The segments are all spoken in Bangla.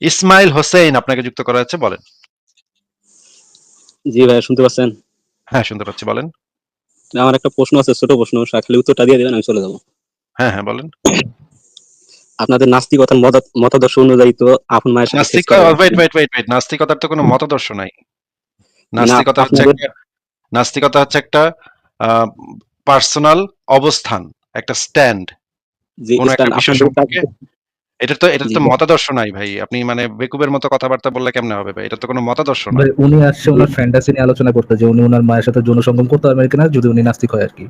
ইসমাইল হোসেন আপনাকে যুক্ত করা হচ্ছে বলেন। জি ভাই শুনতে পাচ্ছেন? হ্যাঁ শুনতে পাচ্ছি বলেন। আমার একটা প্রশ্ন আছে ছোট প্রশ্ন খালি উত্তরটা দিয়ে দেবেন আমি চলে যাব। হ্যাঁ হ্যাঁ বলেন। আপনাদের নাস্তিকতার মত- মতাদর্শ অনুযায়ী তো আপন মায়ের সাথে নাস্তিক ওয়েট ওয়েট ওয়েট ওয়েট নাস্তিকতার তো কোনো মতাদর্শ নাই। নাস্তিকতা হচ্ছে একটা নাস্তিকতা হচ্ছে একটা পার্সোনাল অবস্থান একটা স্ট্যান্ড যে কোনো একটা বিষয় সম্পর্কে এটা তো এটা তো মতাদর্শ নাই ভাই। আপনি মানে বেকুবের মতো কথাবার্তা বললে কেমনে হবে ভাই? এটা তো কোনো মতাদর্শ না। উনি আসছে ওনার ফ্যান্টাসি নিয়ে আলোচনা করতে যে উনি ওনার মায়ের সাথে যৌন সঙ্গম করতে পারবেন কিনা যদি উনি নাস্তিক হয় আর কি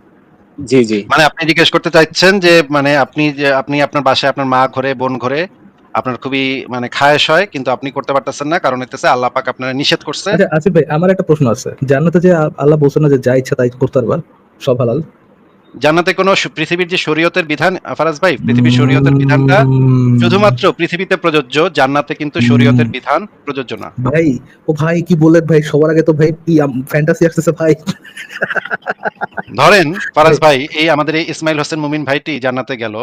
জি জি। মানে আপনি জিজ্ঞেস করতে চাইছেন যে মানে আপনি যে আপনি আপনার বাসায় আপনার মা ঘরে বোন ঘরে আপনার খুবই মানে খায়েশ হয় কিন্তু আপনি করতে পারতেছেন না কারণ হইতেছে আল্লাহ পাক আপনারা নিষেধ করছে। আচ্ছা আসিফ ভাই আমার একটা প্রশ্ন আছে। জান্নাতে যে আল্লাহ বলছে না যে যা ইচ্ছা তাই করতে পারবা সব হালাল। জান্নাতে কোনো পৃথিবীর যে শরীয়তের বিধান ফারাজ ভাই পৃথিবীর শরীয়তের বিধানটা শুধুমাত্র পৃথিবীতে প্রযোজ্য জান্নাতে কিন্তু শরীয়তের বিধান প্রযোজ্য না। ভাই ও ভাই কি বলেন ভাই? সবার আগে তো ভাই ফ্যান্টাসি আসতেছে ভাই? ধরেন ফারাজ ভাই এই আমাদের এই ইসমাইল হোসেন মুমিন ভাইটি জান্নাতে গেল।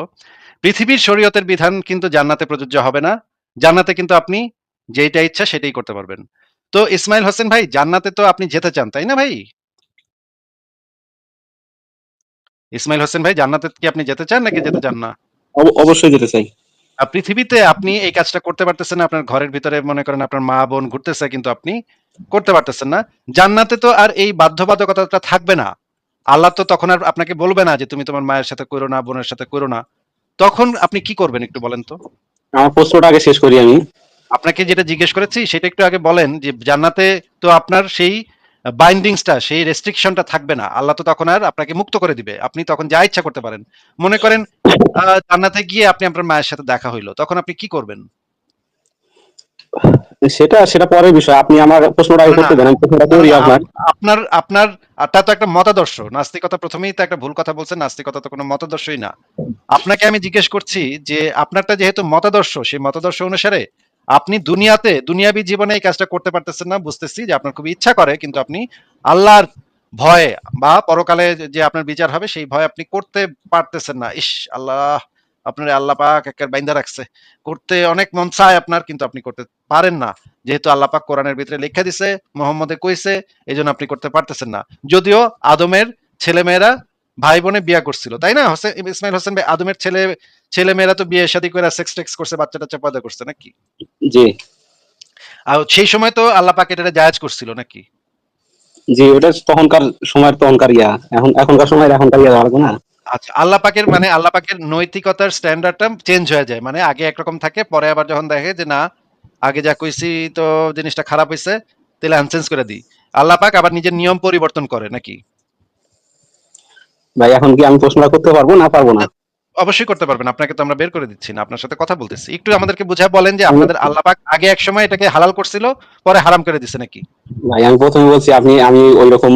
পৃথিবীর শরীয়তের বিধান কিন্তু জান্নাতে প্রযোজ্য হবে না। জান্নাতে কিন্তু আপনি যেটা ইচ্ছা সেটাই করতে পারবেন। তো ইসমাইল হোসেন ভাই জান্নাতে তো আপনি যেতে চান তাই না ভাই? ইসমাইল হোসেন ভাই জান্নাতে কি আপনি যেতে চান নাকি যেতে চান না? অবশ্যই যেতে চাই। পৃথিবীতে আপনি এই কাজটা করতে পারতেছেন না আপনার ঘরের ভিতরে মনে করেন আপনার মা বোন ঘুরতেছে কিন্তু আপনি করতে পারতেছেন না। জান্নাতে তো আর এই বাধ্যবাধকতাটা থাকবে না। আল্লাহ তো তখন আর আপনাকে বলবে না যে তুমি তোমার মায়ের সাথে করো না বোনের সাথে করো না। তখন আপনি কি করবেন একটু বলেন তো? আমার প্রশ্নটা আগে শেষ করি আমি। আপনাকে যেটা জিজ্ঞেস করেছি সেটা একটু আগে বলেন যে জান্নাতে তো আপনার সেই বাইন্ডিংসটা সেই রেস্ট্রিকশনটা থাকবে না। আল্লাহ তো তখন আর আপনাকে মুক্ত করে দিবে। আপনি তখন যা ইচ্ছা করতে পারেন। মনে করেন জান্নাতে গিয়ে আপনি আপনার মায়ের সাথে দেখা হইল। তখন আপনি কি করবেন? সেটা সেটা পরের বিষয়। আপনি আমার প্রশ্নটা আগে করতে দেন আমি প্রশ্নটা করি আপনার। আপনার আপনার তা তো একটা মতাদর্শ। নাস্তিকতা প্রথমেই তো একটা ভুল কথা বলছেন নাস্তিকতা তো কোনো মতাদর্শই না। আপনাকে আমি জিজ্ঞেস করছি যে আপনারটা যেহেতু মতাদর্শ সেই মতাদর্শ অনুসারে আপনি দুনিয়াতে, দুনিয়াবী জীবনে এই কাজটা করতে পারতেছেন না, বুঝতেছি যে আপনার খুব ইচ্ছা করে, কিন্তু আপনি আল্লাহর ভয়ে বা পরকালে যে আপনার বিচার হবে, সেই ভয় আপনি করতে পারতেছেন না। ইস, আল্লাহ, আপনার আল্লাহ পাক একের বাইন্দা রাখছে। করতে অনেক মন চায় আপনার, কিন্তু আপনি করতে পারেন না। যেহেতু আল্লাহ পাক কোরআনের ভিতরে লেখা দিছে, মোহাম্মদে কইছে এই জন্য আপনি করতে পারতেছেন না। যদিও আদমের ছেলেমেয়েরা ভাই বোনে বিয়া করছিল, তাই না? হোসেন ইসমাইল হোসেন ভাই আদমের ছেলে ছেলে মেয়েরা তো বিয়ে শাদী করে সেক্স টেক্স করছে বাচ্চা টাচ্চা পয়দা করছে নাকি? জি। আর সেই সময় তো আল্লাহ পাক এটা জায়েজ করছিল নাকি? জি ওটা তখনকার সময়ের তখনকার ইয়া। এখন এখনকার সময়ের এখনকার ইয়া লাগবে না? আচ্ছা আল্লাহ পাকের মানে আল্লাহ পাকের নৈতিকতার স্ট্যান্ডার্ডটা চেঞ্জ হয়ে যায়। মানে আগে একরকম থাকে পরে আবার যখন দেখে যে না আগে যা কইছি তো জিনিসটা খারাপ হয়েছে তাহলে আনচেঞ্জ করে দিই। আল্লাহ পাক আবার নিজের নিয়ম পরিবর্তন করে নাকি? ভাই এখন কি আমি প্রশ্ন করতে পারব না পারব না? অবশ্যই করতে পারবেন। আপনাকে তো আমরা বের করে দিচ্ছি না আপনার সাথে কথা বলতেছি। একটু আমাদেরকে বুঝায় বলেন যে আপনাদের আল্লাহ পাক আগে এক সময় এটাকে হালাল করছিল পরে হারাম করে দিছে নাকি? ভাই আমি প্রথমে বলছি আপনি আমি ওই রকম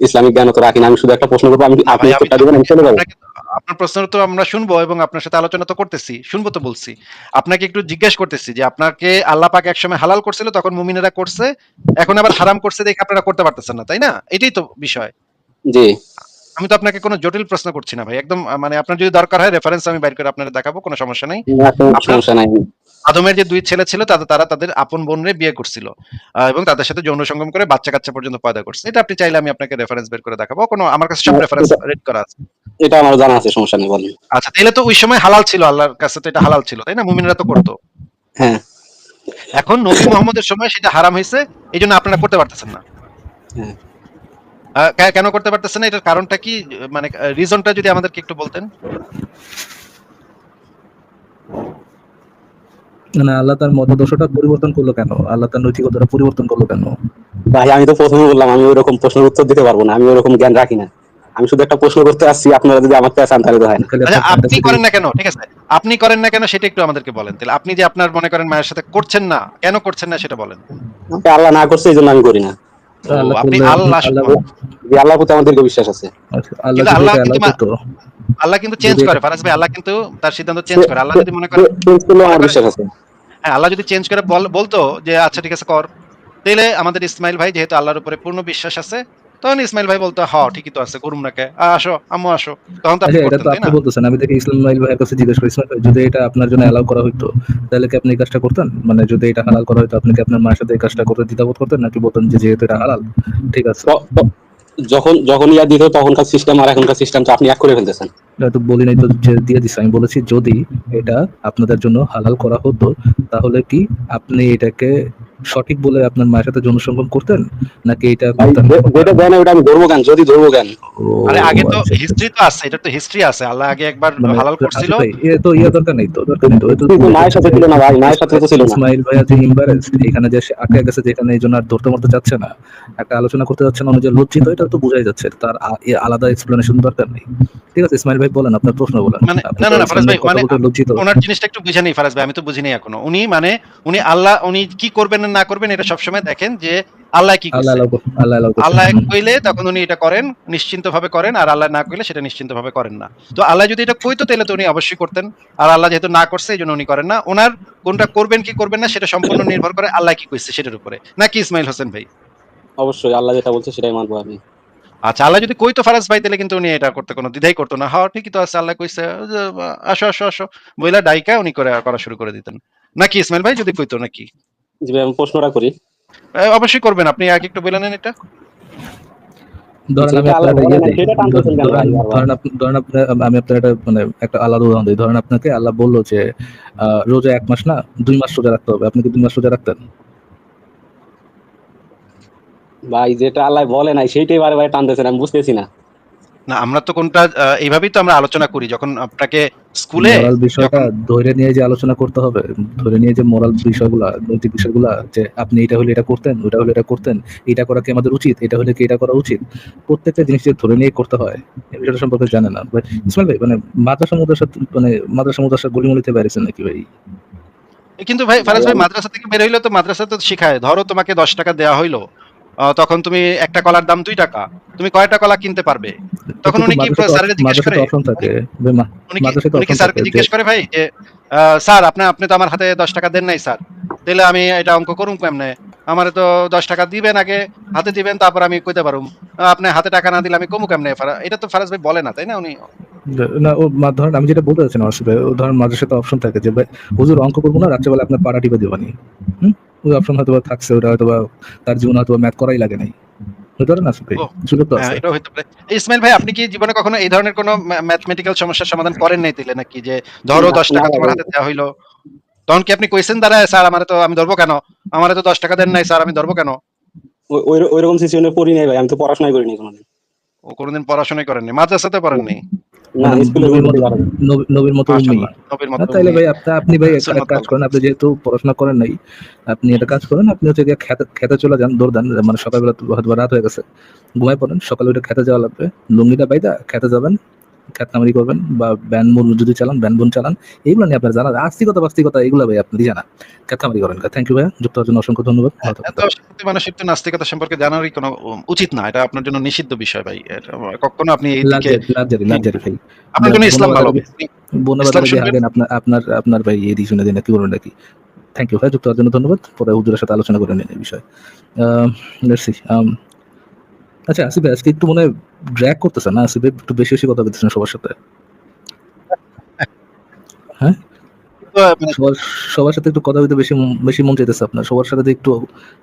ইসলামিক জ্ঞান তো রাখি না আমি শুধু একটা প্রশ্ন করব আমি আপনি উত্তরটা দিবেন? আমি চলে যাব। আপনার প্রশ্ন তো আমরা শুনব এবং আপনার সাথে আলোচনা তো করতেছি শুনব তো বলছি। আপনাকে একটু জিজ্ঞেস করতেছি যে আপনাকে আল্লাহ পাক একসময় হালাল করছিল তখন মুমিনেরা করছে এখন আবার হারাম করছে দেখে আপনারা করতে পারতেছেন না তাই না? এটাই তো বিষয়। জি। আমি তো আপনাকে কোনো জটিল প্রশ্ন করছি না ভাই। একদম মানে আপনার যদি দরকার হয় রেফারেন্স আমি বাইর করে আপনাদের দেখাবো কোনো সমস্যা নেই। আপনার- সমস্যা নাই। আদমের যে দুই ছেলে ছিল তাদের তারা তাদের আপন বোনরে বিয়ে করছিল এবং তাদের সাথে যৌন সঙ্গম করে বাচ্চা কাচ্চা পর্যন্ত পয়দা করছে। এটা আপনি চাইলে আমি আপনাকে রেফারেন্স বের করে দেখাবো। কোনো আমার কাছে সব রেফারেন্স রেড করা আছে। এটা আমার জানা আছে সমস্যা নেই বলেন। আচ্ছা তাহলে তো ওই সময় হালাল ছিল আল্লাহর কাছে তো এটা হালাল ছিল তাই না? মুমিনরা তো করতো। হ্যাঁ। এখন নবী মোহাম্মদের সময় সেটা হারাম হয়েছে এই জন্য আপনারা করতে পারতেছেন না। হ্যাঁ। কেন করতে পারতেছেন না? এটার কারণটা কি? মানে রিজনটা যদি আমাদেরকে একটু বলতেন। না আল্লাহ তার মতাদর্শটা পরিবর্তন করল কেন? আল্লাহ তার নৈতিকতাটা পরিবর্তন করল কেন? ভাই আমি তো প্রথমে বললাম আমি ওই প্রশ্নের উত্তর দিতে পারব না। আমি ওই জ্ঞান রাখি না। আমি শুধু একটা প্রশ্ন করতে আসছি আপনারা যদি আমার কাছে চান তাহলে তো হয় না। আচ্ছা আপনি করেন না কেন? ঠিক আছে। আপনি করেন না কেন সেটা একটু আমাদেরকে বলেন। তাহলে আপনি যে আপনার মনে করেন মায়ের সাথে করছেন না কেন করছেন না সেটা বলেন। আল্লাহ না করছে এই জন্য আমি করি না। আপনি আল্লাহ আল্লাহ যে আল্লাহ প্রতি আমার দীর্ঘ বিশ্বাস আছে। আচ্ছা, আল্লাহ কিন্তু আল্লাহ করতো, আল্লাহ কিন্তু চেঞ্জ করে ফারাজ ভাই আল্লাহ কিন্তু তার সিদ্ধান্ত চেঞ্জ করে। আল্লাহ যদি মনে করেন চেঞ্জ করলেও আমার বিশ্বাস আছে? হ্যাঁ আল্লাহ যদি চেঞ্জ করে বল- বলতো যে আচ্ছা ঠিক আছে কর। তাহলে আমাদের ইসমাইল ভাই যেহেতু আল্লাহর উপরে পূর্ণ বিশ্বাস আছে তখন ইসমাইল ভাই বলতো হ ঠিকই তো আছে করুম না কে আসো আম্মু আসো। তখন তো আচ্ছা এটা তো আপনি বলতেছেন আমি দেখি ইসমাইল ভাইয়ের কাছে জিজ্ঞেস করি ইসমাইল ভাই যদি এটা আপনার জন্য অ্যালাউ করা হইতো তাহলে কি আপনি এই কাজটা করতেন? মানে যদি এটা হালাল করা হইতো আপনি কি আপনার মায়ের সাথে এই কাজটা করতে দ্বিধাবোধ করতেন? নাকি বলতেন যে যেহেতু এটা হালাল ঠিক আছে? যখন যখন ইয়া দিত তখনকার সিস্টেম আর এখনকার সিস্টেম তো আপনি এক করে ফেলতেছেন। তো বলি নাই তো যে দিয়ে দিছি আমি বলেছি যদি এটা আপনাদের জন্য হালাল করা হতো তাহলে কি আপনি এটাকে সঠিক বলে আপনার মায়ের সাথে যৌনসঙ্গম করতেন? নাকি এটা ভাই, যেটা দেয় ওটা আমি ধরবো কেন যদি কেন। ও, আরে আগে তো আচ্ছা। হিস্ট্রি তো আছে এটা তো হিস্ট্রি আছে আল্লাহ আগে একবার মানে হালাল আচ্ছা করছিল। এ তো ইয়ে দরকার নেই তো দরকার নেই তো এ তো মায়ের সাথে ছিল না ভাই মায়ের সাথে তো ছিল না। ইসমাইল ভাইয়া যে embarrassed, এখানে যে সে আটকে গেছে যেখানে এই জন্য আর ধরতে মরতে চাচ্ছে না একটা আলোচনা করতে যাচ্ছে না উনি যে লজ্জিত এটা তো বোঝাই যাচ্ছে তার আলাদা এক্সপ্লেনেশন দরকার নেই। ঠিক আছে ইসমাইল ভাই বলেন আপনার প্রশ্ন বলেন। মানে না না না ফারাজ ভাই মানে ওনার জিনিসটা একটু বুঝে নেই ফারাজ ভাই আমি তো বুঝিনি এখনও। উনি মানে উনি আল্লাহ উনি কি করবেন না করবেন এটা সবসময় দেখেন যে আল্লাহ কি আল্লাহ। কইলে তখন উনি এটা করেন নিশ্চিন্ত ভাবে করেন আর আল্লাহ না কইলে সেটা নিশ্চিন্ত ভাবে করেন না। তো আল্লাহ যদি এটা কইতো তাহলে তো উনি অবশ্যই করতেন। আর আল্লাহ যেহেতু না করছে এই জন্য উনি করেন না। ওনার কোনটা করবেন কি করবেন না সেটা সম্পূর্ণ নির্ভর করে আল্লাহ কি কইছে সেটার উপরে। নাকি ইসমাইল হোসেন ভাই? অবশ্যই আল্লাহ যেটা বলছে সেটাই মানবো আমি। আচ্ছা আল্লাহ যদি কইতো ফারাজ ভাই তাহলে কিন্তু উনি এটা করতে কোনো দ্বিধাই করতো না। হ্যাঁ ঠিকই তো আছে আল্লাহ কইছে আসো আসো আসো। বইলা ডাইকা উনি করে করা শুরু করে দিতেন। নাকি ইসমাইল ভাই যদি কইতো নাকি? জি ভাই, আমি প্রশ্নটা করি। অবশ্যই করবেন আপনি আগে একটু বলে নেন এটা। ধরেন আমি আপনার একটা ইয়ে মানে একটা আলাদা উদাহরণ দিই। ধরেন আপনাকে আল্লাহ বলল যে আহ, রোজা এক মাস না দুই মাস রোজা রাখতে হবে। আপনি কি দুই মাস রোজা রাখতেন? ভাই যেটা আল্লাহ বলে নাই সেইটাই বারে বারে টানতেছেন আমি বুঝতেছি না। না আমরা তো কোনটা এইভাবেই তো আমরা আলোচনা করি। যখন আপনাকে স্কুলে মোরাল বিষয়টা ধরে নিয়ে যে আলোচনা করতে হবে ধরে নিয়ে যে মোরাল বিষয়গুলা নৈতিক বিষয়গুলা যে আপনি এটা হলে এটা করতেন ওটা হলে এটা করতেন এটা করা কি আমাদের উচিত এটা হলে কি এটা করা উচিত প্রত্যেকটা জিনিস যে ধরে নিয়ে করতে হয় এই বিষয়টা সম্পর্কে জানে না। But ইসমাইল ভাই মানে মাদ্রাসা মুদ্রাসা মানে মাদ্রাসা মুদ্রাসা গলিমলিতে বেড়েছেন নাকি ভাই? কিন্তু ভাই ফারাজ ভাই মাদ্রাসা থেকে বের হইল তো মাদ্রাসা তো শিখায়। ধরো তোমাকে দশ টাকা দেওয়া হইল। তখন তুমি একটা কলার দাম দুই টাকা তুমি কয়টা কলা কিনতে পারবে? তখন উনি কি স্যারের জিজ্ঞেস করে? উনি কি স্যারকে জিজ্ঞেস করে ভাই যে স্যার আপনি আপনি তো আমার হাতে দশ টাকা দেন নাই স্যার। তাহলে আমি এটা অঙ্ক করুম কেমনে? আমার তো দশ টাকা দিবেন আগে হাতে দিবেন তারপর আমি কইতে পারুম। আপনি হাতে টাকা না দিলে আমি কমু কেমনে? এটা তো ফারাজ ভাই বলে না তাই না উনি? না ও ধরেন আমি যেটা বলতে চাচ্ছি না আসলে ও ধরেন মাদ্রাসায় তো অপশন থাকে যে ভাই হুজুর অঙ্ক করব না রাত্রেবেলা আপনার পাড়া টিপে দেবানি হুম? ওই অপশন হয়তো থাকছে ওটা হয়তো তার জীবনে হয়তো ম্যাথ করাই লাগে নাই। হতে পারে না আসলে সুযোগ তো হ্যাঁ, ইসমাইল ভাই আপনি কি জীবনে কখনো এই ধরনের কোনো ম্যাথমেটিক্যাল সমস্যার সমাধান করেন নাই তাইলে নাকি? যে ধরো দশ টাকা তোমার হাতে দেওয়া হইল। তখন কি আপনি কইছেন দাঁড়ায় স্যার আমার তো আমি ধরবো কেন? আমার তো দশ টাকা দেন নাই স্যার আমি ধরবো কেন? ওই- ওই ওই সিচুয়েশনে পড়ি নাই ভাই আমি তো পড়াশোনাই করিনি কোনোদিন। ও কোনোদিন পড়াশোনাই করেননি মাদ্রাসাতে পড়েননি? নবীর মতো পারব নবী- নবীর মতো না, তাইলে ভাই আপনি আপনি ভাই একটা কাজ করেন আপনি যেহেতু পড়াশোনা করেন নাই আপনি একটা কাজ করেন আপনি হচ্ছে গিয়ে খেতে খেতে চলে যান দৌড় দেন মানে সকালবেলা হয়তো রাত হয়ে গেছে ঘুমায় পড়েন সকালে ওইটা খেতে যাওয়া লাগবে লুঙ্গিটা বাইদা খেতে যাবেন খেত কামারি করবেন বা ব্যান বুন যদি চালান ব্যান বুন চালান এইগুলো নিয়ে আপনার জানা আস্তিকতা বাস্তিকতা এগুলো ভাই আপনি জানা খেত কামারি করেন থ্যাংক ইউ ভাই যুক্ত হওয়ার জন্য অসংখ্য ধন্যবাদ। অশিক্ষিত মানুষের তো নাস্তিকতা সম্পর্কে জানারই কোনো উচিত না। এটা আপনার জন্য নিষিদ্ধ বিষয় ভাই। কখনো আপনি এই দিকে লাজ্জারি লাজ্জারি ভাই। আপনার জন্য ইসলাম ভালো। হাগেন আপনার আপনার আপনার ভাই এই দিক শুনে দিন কি করবেন নাকি? থ্যাংক ইউ ভাই। যুক্ত হওয়ার জন্য ধন্যবাদ। পরে হুজুরের সাথে আলোচনা করে নিন এই বিষয়ে। লেটস সি আচ্ছা আসিফ আজকে একটু মনে ড্র্যাগ করতেছেন না? আসিফ একটু বেশি বেশি কথা বলতেছেন সবার সাথে? মানে সবার সবার সাথে একটু কথা বলতে বেশি বেশি মন চাইতেছে আপনার। সবার সাথে একটু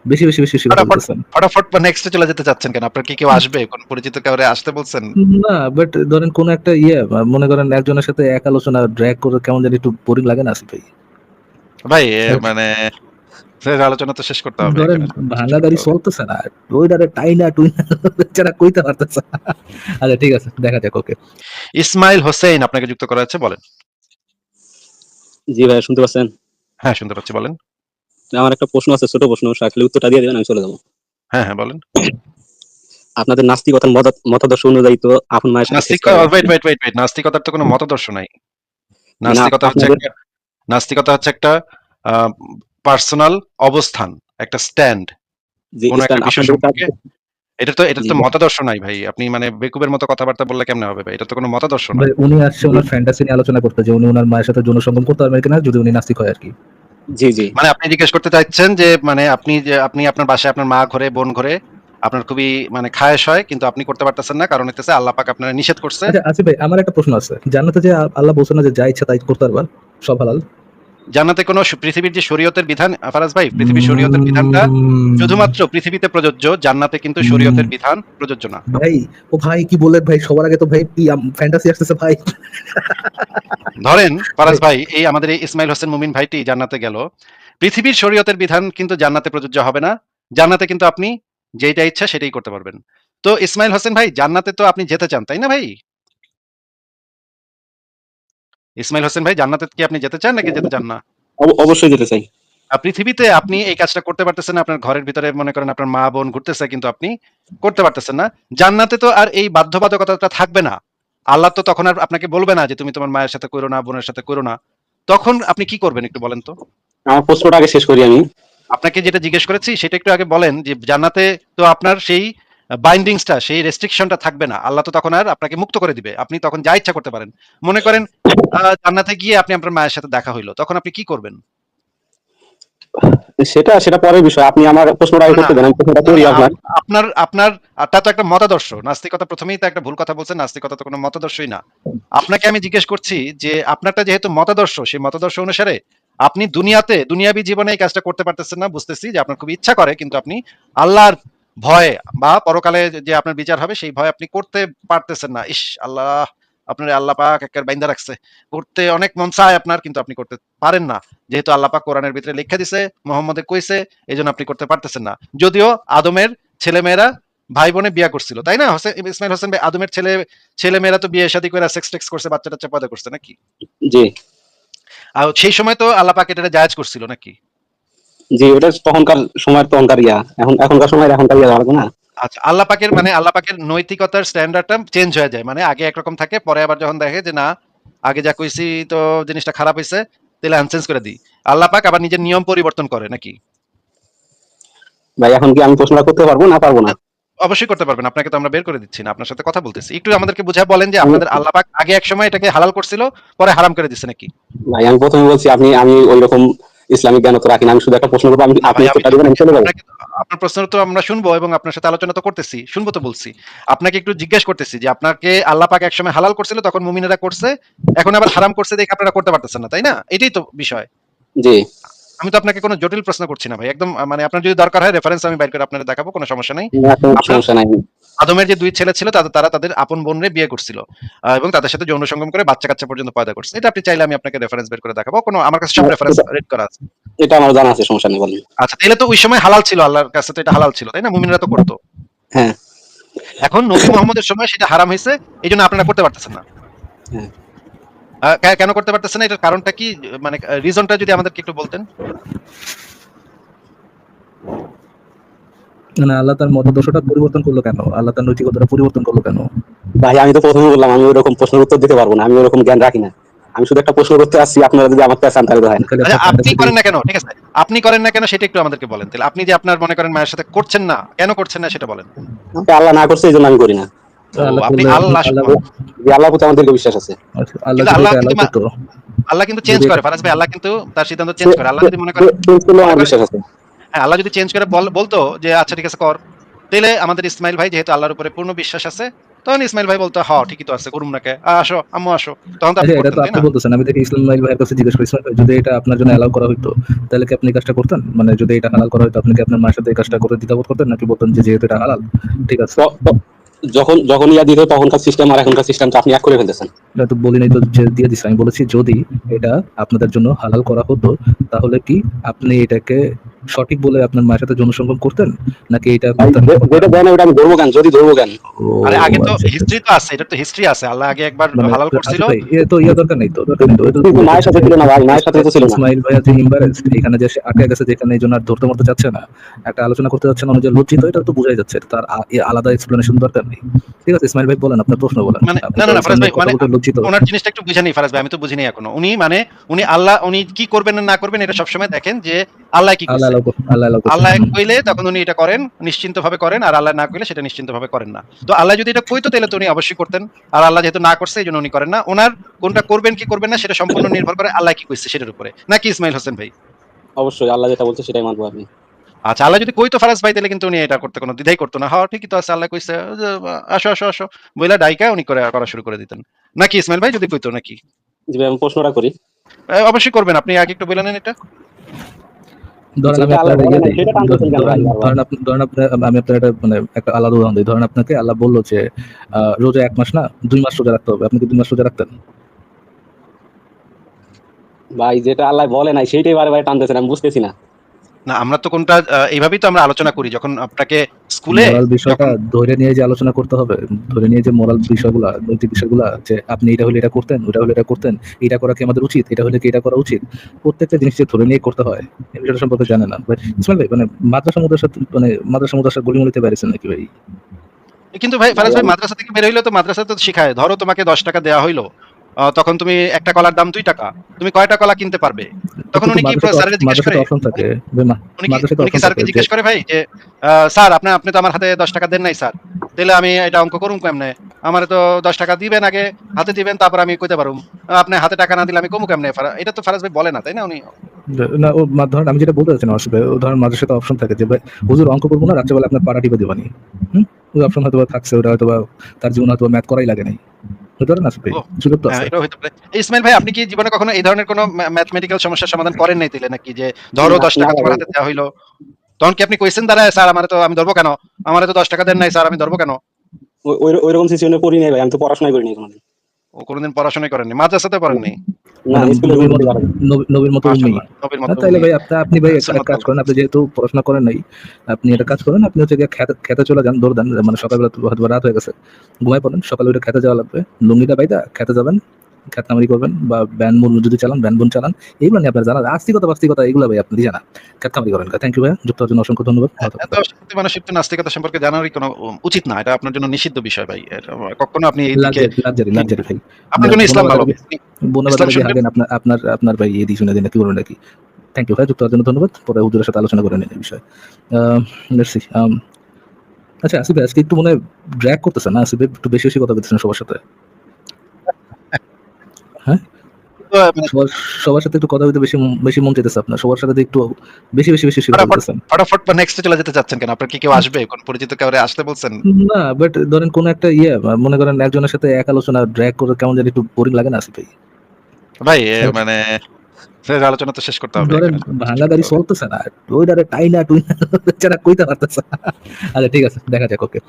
বেশি বেশি বেশি কথা ফটাফট বলতেছেন। ফটাফট বা নেক্সটে চলে যেতে চাচ্ছেন কেন? আপনার কি কেউ আসবে? কোন পরিচিত কাউরে আসতে বলছেন? না বাট ধরেন কোন একটা ইয়ে মনে করেন একজনের সাথে এক আলোচনা ড্র্যাগ করে কেমন জানি একটু বোরিং লাগে না আসিফ? ভাই ভাই মানে শেষ আলোচনা তো শেষ করতে হবে ধরেন। চলতেছে না। ওইটারে টাইনা টুইনা বেচারা কইতে পারতেছে আচ্ছা ঠিক আছে দেখা যাক ওকে। ইসমাইল হোসেন আপনাকে যুক্ত করা হচ্ছে বলেন। জি ভাই শুনতে পাচ্ছেন? হ্যাঁ শুনতে পাচ্ছি বলেন। আমার একটা প্রশ্ন আছে ছোট প্রশ্ন খালি উত্তরটা দিয়ে দেবেন আমি চলে যাব। হ্যাঁ হ্যাঁ বলেন। আপনাদের নাস্তিকতার মতাদর্শ অনুযায়ী তো আপন মায়ের ওয়েট ওয়েট ওয়েট ওয়েট নাস্তিকতার তো কোনো মতাদর্শ নাই। নাস্তিকতা হচ্ছে একটা নাস্তিকতা হচ্ছে একটা পার্সোনাল অবস্থান একটা স্ট্যান্ড কোনো একটা বিষয় সম্পর্কে। এটা তো এটা তো মতাদর্শ নাই ভাই। আপনি মানে বেকুবের মতো কথাবার্তা বললে কেমনে হবে ভাই? এটা তো কোনো মতাদর্শ না উনি আসছে ওনার ফ্যান্টাসি নিয়ে আলোচনা করতে যে উনি ওনার মায়ের সাথে যৌন সঙ্গম করতে পারবেন কিনা যদি উনি নাস্তিক হয় আর কি। জি জি। মানে আপনি জিজ্ঞেস করতে চাইছেন যে মানে আপনি যে আপনি আপনার বাসায় আপনার মা ঘরে বোন ঘরে আপনার খুবই মানে খায়েশ হয় কিন্তু আপনি করতে পারতেছেন না কারণ হচ্ছে আল্লাহ পাক আপনার নিষেধ করছে। আচ্ছা আসিফ ভাই আমার একটা প্রশ্ন আছে। জান্নাতে যে আল্লাহ বলছে না যে যা ইচ্ছা তাই করতে পারবা সব হালাল। জান্নাতে কোনো পৃথিবীর যে শরীয়তের বিধান ফারাজ ভাই পৃথিবীর শরীয়তের বিধানটা শুধুমাত্র পৃথিবীতে প্রযোজ্য জান্নাতে কিন্তু শরীয়তের বিধান প্রযোজ্য না। ভাই ও ভাই কি বললেন ভাই? সবার আগে তো ভাই ফ্যান্টাসি আসতেছে ভাই। ধরেন ফারাজ ভাই। এই আমাদের এই ইসমাইল হোসেন মুমিন ভাইটি জান্নাতে গেল। পৃথিবীর শরীয়তের বিধান কিন্তু জান্নাতে প্রযোজ্য হবে না। জান্নাতে কিন্তু আপনি যেটা ইচ্ছা সেটাই করতে পারবেন। তো ইসমাইল হোসেন ভাই জান্নাতে তো আপনি যেতে চান তাই না ভাই? ইসমাইল হোসেন ভাই জান্নাতে কি আপনি যেতে চান নাকি যেতে চান না? অবশ্যই যেতে চাই। পৃথিবীতে আপনি এই কাজটা করতে পারতেছেন আপনার ঘরের ভিতরে মনে করেন আপনার মা বোন ঘুরতেছে কিন্তু আপনি করতে পারতেছেন না। জান্নাতে তো আর এই বাধ্যবাধকতাটা থাকবে না। আল্লাহ তো তখন আর আপনাকে বলবে না যে তুমি তোমার মায়ের সাথে করো না বোনের সাথে করো না। তখন আপনি কি করবেন একটু বলেন তো? আমার প্রশ্নটা আগে শেষ করি আমি। আপনাকে যেটা জিজ্ঞেস করেছি সেটা একটু আগে বলেন যে জান্নাতে তো আপনার সেই বাইন্ডিংসটা সেই রেস্ট্রিকশনটা থাকবে না। আল্লাহ তো তখন আর আপনাকে মুক্ত করে দিবে। আপনি তখন যা ইচ্ছা করতে পারেন। মনে করেন জান্নাতে গিয়ে আপনি আপনার মায়ের সাথে দেখা হইল। তখন আপনি কি করবেন? সেটা সেটা পরের বিষয়। আপনি আমার প্রশ্নটা আগে করতে দেন প্রশ্নটা করি আপনার। আপনার আপনার তা তো একটা মতাদর্শ। নাস্তিকতা প্রথমেই তো একটা ভুল কথা বলছেন নাস্তিকতা তো কোনো মতাদর্শই না। আপনাকে আমি জিজ্ঞেস করছি যে আপনারটা যেহেতু মতাদর্শ সেই মতাদর্শ অনুসারে আপনি দুনিয়াতে দুনিয়াবি জীবনে এই কাজটা করতে পারতেছেন না বুঝতেছি যে আপনার খুব ইচ্ছা করে কিন্তু আপনি আল্লাহর ভয়ে বা পরকালে যে আপনার বিচার হবে সেই ভয় আপনি করতে পারতেছেন না। ইস আল্লাহ আপনার আল্লাহ পাক একের বাইন্দা রাখছে। করতে অনেক মন চায় আপনার কিন্তু আপনি করতে পারেন না। যেহেতু আল্লাহ পাক কোরআনের ভিতরে লিখে দিছে মোহাম্মদে কইছে এই জন্য আপনি করতে পারতেছেন না। যদিও আদমের ছেলেমেয়েরা ভাই বোনে বিয়া করছিল তাই না? হোসেন ইসমাইল হোসেন ভাই আদমের ছেলে ছেলেমেয়েরা তো বিয়ে শাদী করে সেক্স টেক্স করছে বাচ্চা টাচ্চা পয়দা করছে নাকি? জি। আর সেই সময় তো আল্লাহ পাক এটা জায়েজ করছিল নাকি? জি ওটা তখনকার সময়ের তখনকার ইয়া। এখন এখনকার সময়ের এখনকার ইয়া লাগবে না? আচ্ছা আল্লাহ পাকের মানে আল্লাহ পাকের নৈতিকতার স্ট্যান্ডার্ডটা চেঞ্জ হয়ে যায়। মানে আগে একরকম থাকে পরে আবার যখন দেখে যে না আগে যা কইছি তো জিনিসটা খারাপ হয়েছে তাহলে আনচেঞ্জ করে দিই। আল্লাহ পাক আবার নিজের নিয়ম পরিবর্তন করে নাকি? ভাই এখন কি আমি প্রশ্নটা করতে পারব না পারব না? অবশ্যই করতে পারবেন আপনাকে তো আমরা বের করে দিচ্ছি না আপনার সাথে কথা বলতেছি। একটু আমাদেরকে বুঝায় বলেন যে আপনাদের আল্লাহ পাক আগে এক সময় এটাকে হালাল করছিল পরে হারাম করে দিচ্ছে নাকি? ভাই আমি প্রথমে বলছি আপনি আমি ওই রকম ইসলামিক জ্ঞান তো রাখি না আমি শুধু একটা প্রশ্ন করব আমি আপনি উত্তরটা দিবেন আমি চলে যাব আপনার প্রশ্ন তো আমরা শুনব এবং আপনার সাথে আলোচনা তো করতেছি শুনব তো বলছি। আপনাকে একটু জিজ্ঞেস করতেছি যে আপনাকে আল্লাহ পাক একসময় হালাল করছিল তখন মুমিনেরা করছে এখন আবার হারাম করছে দেখে আপনারা করতে পারতেছেন না তাই না? এটাই তো বিষয়। জি। আমি তো আপনাকে কোনো জটিল প্রশ্ন করছি না ভাই। একদম মানে আপনার যদি দরকার হয় রেফারেন্স আমি বাইর করে আপনাদের দেখাবো কোনো সমস্যা নেই। সমস্যা আদমের যে দুই ছেলে ছিল তারা তাদের আপন বোনরে বিয়ে করছিল এবং তাদের সাথে যৌন সঙ্গম করে বাচ্চা কাচ্চা পর্যন্ত পয়দা করছে। এটা আপনি চাইলে আমি আপনাকে রেফারেন্স বের করে দেখাবো। কোনো আমার কাছে সব রেফারেন্স রেড করা আছে। এটা আমার জানা আছে সমস্যা নেই আচ্ছা তাহলে তো ওই সময় হালাল ছিল আল্লাহর কাছে তো এটা হালাল ছিল তাই না? মুমিনরা তো করতো। হ্যাঁ। এখন নবী মোহাম্মদের সময় সেটা হারাম হয়েছে এই জন্য আপনারা করতে পারতেছেন না। হ্যাঁ। কেন করতে পারতেছেন না? এটার কারণটা কি? মানে রিজনটা যদি আমাদেরকে একটু বলতেন। মানে আল্লাহ তার মতাদর্শটা পরিবর্তন করল কেন? আল্লাহ তার নৈতিকতাটা পরিবর্তন করল কেন? ভাই আমি তো প্রথমে বললাম আমি ওরকম প্রশ্নের উত্তর দিতে পারব না আমি ওরকম জ্ঞান রাখি না। আমি শুধু একটা প্রশ্ন করতে আসছি আপনারা যদি আমার কাছে তাহলে হয় না আপনি করেন না কেন? ঠিক আছে আপনি করেন না কেন সেটা একটু আমাদেরকে বলেন। তাহলে আপনি যে আপনার মনে করেন মায়ের সাথে করছেন না কেন করছেন না সেটা বলেন। আল্লাহ না করছে এই জন্য আমি করি না। আপনি আল্লাহ আল্লাহ প্রতি আমার বিশ্বাস আছে। আচ্ছা, আল্লাহ যদি আল্লাহ কিন্তু চেঞ্জ করে ফারাজ ভাই আল্লাহ কিন্তু তার সিদ্ধান্ত চেঞ্জ করে। আল্লাহ যদি মনে করেন চেঞ্জ করলেও আমার বিশ্বাস আছে। হ্যাঁ আল্লাহ যদি চেঞ্জ করে বলতো যে আচ্ছা ঠিক আছে কর। তাহলে আমাদের ইসমাইল ভাই যেহেতু আল্লাহর উপরে পূর্ণ বিশ্বাস আছে তখন ইসমাইল ভাই বলতো হ ঠিকই তো আছে করুম নাকে আসো আম্মু আসো। তখন তো আপনি আচ্ছা, এটা তো আপনি বলতেছেন। আমি দেখি ভাইয়ের কাছে জিজ্ঞেস করি ইসলাম ভাই, যদি এটা আপনার জন্য অ্যালাউ করা হইতো তাহলে কি আপনি কাজটা করতেন? মানে যদি এটা হালাল করা হইতো আপনি কি আপনার মায়ের সাথে এই কাজটা করে দ্বিধাবোধ করতেন? নাকি বলতেন যে যেহেতু এটা হালাল ঠিক আছে? যখন যখন ইয়া দিত তখনকার সিস্টেম আর এখনকার সিস্টেম তো আপনি এক করে ফেলতেছেন। এটা তো বলি নাই তো যে দিয়ে দিছি আমি বলেছি যদি এটা আপনাদের জন্য হালাল করা হতো তাহলে কি আপনি এটাকে সঠিক বলে আপনার মায়ের সাথে যৌনসঙ্গম করতেন? নাকি এটা ভাই, না? যেটা দেন ওটা আমি ধরবো কেন যদি ধরবো কেন আরে আগে তো আচ্ছা, হিস্ট্রি তো আছে এটা তো হিস্ট্রি আছে আল্লাহ আগে একবার মানে হালাল আচ্ছা করছিল। এ তো ইয়ে দরকার নেই তো দরকার নেই তো মায়ের সাথে ছিল না ভাই মায়ের সাথে তো ছিল না। ইসমাইল ভাইয়া যে embarrassed, এখানে যে আটকে গেছে যেখানে এই জন্য আর ধরতে মরতে চাচ্ছে না একটা আলোচনা করতে যাচ্ছে না উনি লজ্জিত এটা তো বোঝাই যাচ্ছে তার আলাদা এক্সপ্লেনেশন দরকার। ঠিক আছে ইসমাইল ভাই বলেন আপনার প্রশ্ন বলেন। মানে না না না ফারাজ ভাই মানে ওনার জিনিসটা একটু বুঝে নেই ফারাজ ভাই আমি তো বুঝিনি এখনও। উনি মানে উনি আল্লাহ উনি কি করবেন না করবেন এটা সবসময় দেখেন যে আল্লাহ কি আল্লাহ কইলে তখন উনি এটা করেন নিশ্চিন্ত ভাবে করেন আর আল্লাহ না কইলে সেটা নিশ্চিন্ত ভাবে করেন না। তো আল্লাহ যদি এটা কইতো তাহলে তো উনি অবশ্যই করতেন। আর আল্লাহ যেহেতু না করছে এই জন্য উনি করেন না। ওনার কোনটা করবেন কি করবেন না সেটা সম্পূর্ণ নির্ভর করে আল্লাহ কি কইছে সেটার উপরে। নাকি ইসমাইল হোসেন ভাই? অবশ্যই আল্লাহ যেটা বলছে সেটাই মানবো আমি। আচ্ছা আল্লাহ যদি কইতো ফারাজ ভাই তাহলে কিন্তু উনি এটা করতে কোনো দ্বিধাই করতো না। হ্যাঁ ঠিকই তো আছে আল্লাহ কইছে আসো আসো আসো। বইলা ডাইকা উনি করে করা শুরু করে দিতেন। নাকি ইসমাইল ভাই যদি কইতো নাকি? জি ভাই আমি প্রশ্নটা করি। অবশ্যই করবেন। আপনি আগে একটু বলে নেন এটা। আমি আপনার ইয়ে বলে না, দিই। সেটা টানতেছেন কেন ভাই? ধরেন- ধরেন আপনি- ধরেন আপনার আমি আপনার একটা মানে একটা আলাদা উদাহরণ দিই। ধরেন আপনাকে আল্লাহ বলল যে আহ, রোজা এক মাস না দুই মাস রোজা রাখতে হবে। আপনি কি দুই মাস রোজা রাখতেন? ভাই যেটা আল্লাহ বলে নাই সেইটাই বারে বারে টানতেছেন আমি বুঝতেছি না। না আমরা তো কোনটা এইভাবেই তো আমরা আলোচনা করি। যখন আপনাকে স্কুলে মোরাল বিষয়টা ধরে নিয়ে যে আলোচনা করতে হবে ধরে নিয়ে যে মোরাল বিষয়গুলা নৈতিক বিষয়গুলা যে আপনি এটা হলে এটা করতেন ওটা হলে এটা করতেন এটা করা কি আমাদের উচিত এটা হলে কি এটা করা উচিত প্রত্যেকটা জিনিস যে ধরে নিয়ে করতে হয় এই বিষয়টা সম্পর্কে জানে না। ভাই ইসমাইল ভাই মানে মাদ্রাসা মুদ্রাসা মানে মাদ্রাসা মুদ্রাসা গলিমলিতে বেড়েছেন নাকি ভাই? কিন্তু ভাই ফারাজ ভাই মাদ্রাসা থেকে বের হইলে তো মাদ্রাসা তো শিখায় ধরো তোমাকে দশ টাকা দেওয়া হইল। তখন তুমি একটা কলার দাম দুই টাকা তুমি কয়টা কলা কিনতে পারবে? তখন উনি কি স্যারের জিজ্ঞেস করে? উনি কি স্যারকে জিজ্ঞেস করে ভাই? যে স্যার আপনি আপনি তো আমার হাতে দশ টাকা দেন নাই স্যার তাহলে আমি এটা অঙ্ক করুম কেমনে? আমার তো দশ টাকা দিবেন আগে হাতে দিবেন তারপর আমি কইতে পারুম। আপনি হাতে টাকা না দিলে আমি কমু কেমনে? এটা তো ফারাজ ভাই বলে না তাই না উনি? না ও ধরেন আমি যেটা বলতে চাচ্ছি না অসুবিধা ও ধরেন মাদ্রাসাতে অপশন থাকে যে ভাই হুজুর অঙ্ক করব না রাত্রেবেলা আপনার পাড়া টিপে দিবানি। হুম? ওই অপশন হয়তো থাকছে ওটা হয়তো তার জীবনে হয়তো ম্যাথ করাই লাগে নাই। হতে পারে না আসিফ ভাই সুযোগ তো হ্যাঁ, আছে ইসমাইল ভাই আপনি কি জীবনে কখনো এই ধরনের কোনো ম্যাথমেটিক্যাল সমস্যার সমাধান করেন নাই নাকি? যে ধরো না, দশ টাকা আমার হাতে দেওয়া হইল। তখন কি আপনি কইছেন দাঁড়ায় স্যার আমার তো আমি ধরবো কেন? আমার তো দশ টাকা দেন নাই স্যার আমি ধরবো কেন? ওই- ওই- ওইরকম সিচুয়েশনে পড়ি নাই ভাই আমি তো পড়াশোনাই করি নাই কোনোদিন। ও কোনোদিন পড়াশোনা করেননি। মাদ্রাসাতে পড়েননি? নবীর মতো- পারি নবী- নবীর মতো উম্মি। মতো হ্যাঁ। ভাই আপনি আপনি ভাই একটা কাজ করেন আপনি যেহেতু পড়াশোনা করেন নাই আপনি একটা কাজ করেন আপনি হচ্ছে খেতে চলে যান দৌড় দেন মানে সকালবেলা রাত হয়ে গেছে। ঘুমায় পড়েন সকালে উঠে খেতে যাওয়া লাগবে। লুঙ্গিটা বাইদা খেতে যাবেন খেত নামারি করবেন বা ব্যান বুন যদি চালান ব্যান বোন চালান এইগুলো নিয়ে আপনার জানা আস্তিকতা বাস্তিকতা এগুলো ভাই আপনি জানা খেত নামারি করেন। থ্যাংক ইউ ভাই যুক্ত হওয়ার জন্য অসংখ্য ধন্যবাদ। নাস্তিকতা সম্পর্কে জানারই কোনো উচিত না। এটা আপনার জন্য নিষিদ্ধ বিষয় ভাই। কখনো আপনি এই দিকে লাক্সারি লাক্সারি ভাই। আপনার জন্য ইসলাম ভালো। আপনার আপনার আপনার ভাই এই শুনে দিন কি করবেন নাকি? থ্যাংক ইউ ভাই যুক্ত হওয়ার জন্য ধন্যবাদ। পরে হুজুরের সাথে আলোচনা করে নিন এই বিষয়ে। লেটস সি আচ্ছা আসিফ আজকে একটু মনে হয় ড্র্যাগ করতেছে না? আসিফ একটু বেশি বেশি কথা বলতেছেন সবার সাথে। তো, মানে সবার সবার সাথে একটু কথা বলতে বেশি বেশি মন চাইতেছে আপনার। সবার সাথে একটু বেশি বেশি বেশি ফটাফট বা নেক্সটে চলে যেতে চাচ্ছেন কেন? আপনার কি কেউ আসবে? কোন পরিচিত আসতে বলছেন? না বাট ধরেন কোন একটা ইয়ে মনে করেন একজনের সাথে এক আলোচনা ড্র্যাগ করে কেমন জানি একটু বোরিং লাগে না আসিফ ভাই। ভাই মানে শেষ আলোচনা তো শেষ করতে হবে। ধরেন ভাঙা গাড়ি চলতেছে না ওইটারে টাইনা টুইনা বেচারা কইতে পারতেছে আচ্ছা ঠিক আছে দেখা যাক ওকে